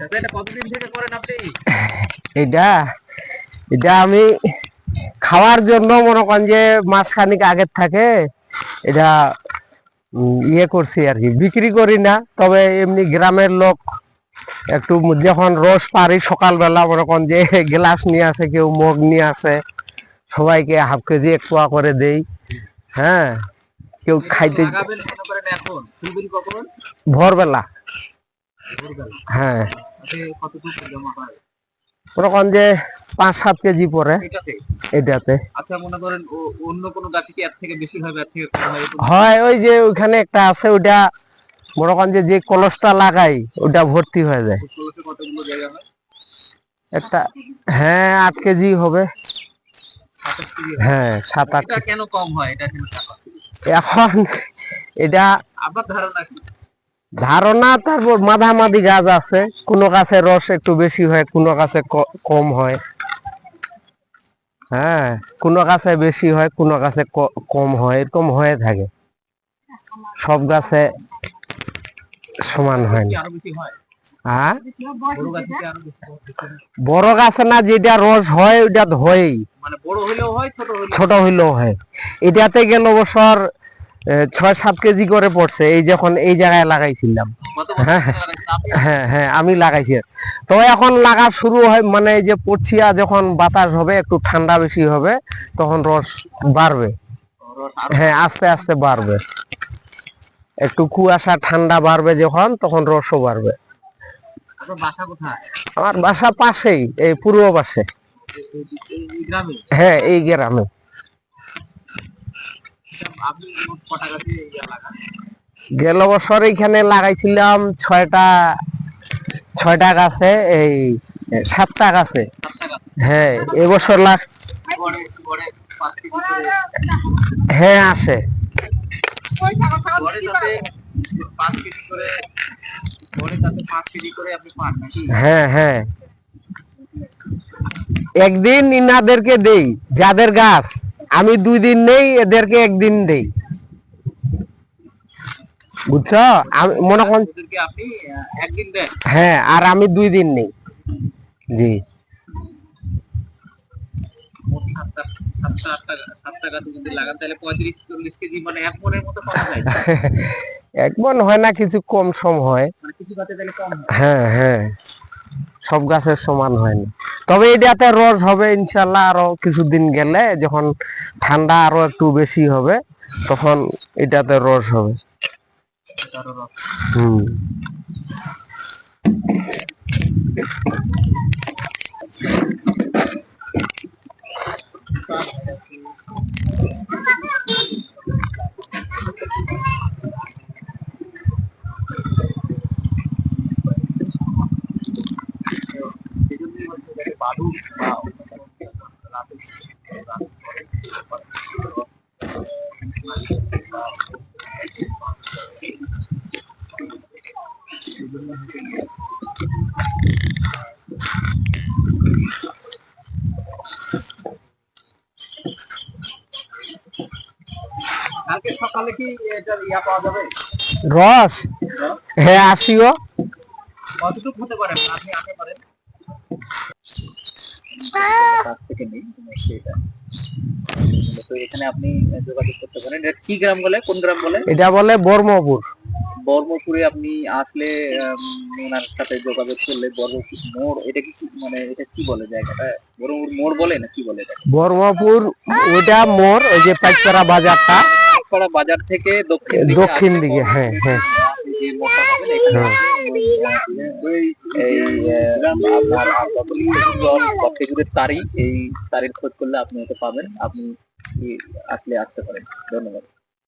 এটা কতদিন থেকে করেন আপনি? এটা এটা আমি খাওয়ার জন্য মনে করেন যে মাসখানিক আগের থাকে এটা ইয়ে করছি আর কি। বিক্রি করি না তবে এমনি গ্রামের লোক একটু যখন রস পারি সকালবেলা মনে করেন যে গ্লাস নিয়ে আসে কেউ মগ নিয়ে আসে সবাইকে হাফ কেজি এক পোয়া করে দেই হ্যাঁ। কেউ খাইতে ভোরবেলা। হ্যাঁ। যে পাঁচ সাত কেজি পরে এটাতে? আচ্ছা মনে করেন অন্য কোনো গাছে কি এর থেকে বেশি হবে এর থেকে হয়? ওই যে ওইখানে একটা আছে ওটা মনে করেন যে যে কলসটা লাগাই ওটা ভর্তি হয়ে যায়। কতগুলো জায়গা হয়? একটা হ্যাঁ আট কেজি হবে। হয়। সাত আট কেন কম হয়? এটা এখন এটা আপনার ধারণা ধারণা তারপর মাঝামাঝি গাছ আছে। কোনো গাছে রস একটু বেশি হয় কোনো গাছে কম হয়। হ্যাঁ কোনো গাছে বেশি হয় কোনো গাছে কম হয় এরকম হয়ে থাকে। সব গাছে সমান হয় না। হয় বড় গাছে না যেটা রস হয় ওইটা হয়ই। মানে হয় ছোট হইলেও হয়। এটাতে গেল বছর ছয় সাত কেজি করে পড়ছে এই যখন এই জায়গায় লাগাইছিলাম। হ্যাঁ। আপনি? হ্যাঁ হ্যাঁ আমি লাগাইছি। তো এখন লাগা শুরু হয় মানে যে পড়ছিয়া যখন বাতাস হবে একটু ঠান্ডা বেশি হবে তখন রস বাড়বে। হ্যাঁ আস্তে আস্তে বাড়বে। একটু কুয়াশা ঠান্ডা বাড়বে যখন তখন রসও বাড়বে। আমার বাসা পাশেই এই পূর্ব পাশে। হ্যাঁ এই গ্রামে আপনি মোট কটা গাছে ইয়া লাগান গেল বছর এইখানে লাগাইছিলাম ছয়টা ছয়টা গাছে এই সাতটা গাছে। হ্যাঁ এবছর করে হ্যাঁ আসে। হ্যাঁ হ্যাঁ। একদিন ইনাদেরকে দেই যাদের গাছ। আমি দুই দিন নেই এদেরকে একদিন দেই। বুঝছ? আমি মনে করেন হ্যাঁ আর আমি দুই দিন নেই। জি। মানে এক মন হয় না কিছু কম সম হয়। মানে হয়। হ্যাঁ হ্যাঁ। সব গাছের সমান হয় না তবে এটাতে রস হবে ইনশাল্লাহ আরও কিছুদিন গেলে যখন ঠান্ডা আরও একটু বেশি হবে, তখন এটাতে রস হবে। হম। কালকে সকালে কি এটা ইয়া পাওয়া যাবে? রস? হ্যাঁ আসিও কতটুকু হতে পারে? আপনি আনতে পারেন কাছ থেকে নেই সেটা। তো এখানে আপনি যোগাযোগ করতে পারেন। এটা কি গ্রাম বলে? কোন গ্রাম বলে? এটা বলে বর্মপুর। বর্মপুরে আপনি আসলে ওনার সাথে যোগাযোগ করলে বর্মপুর মোড় এটা কি মানে এটা কি বলে জায়গাটা? বর্মপুর মোড় বলে না কি বলে এটা বর্মপুর ওইটা মোর ওই যে পাইকারা বাজারটা। পাড়া বাজার থেকে দক্ষিণ দিকে দক্ষিণ দিকে হ্যাঁ হ্যাঁ। তারি এই তারির খোঁজ করলে আপনি হয়তো পাবেন আপনি আসলে আসতে পারেন ধন্যবাদ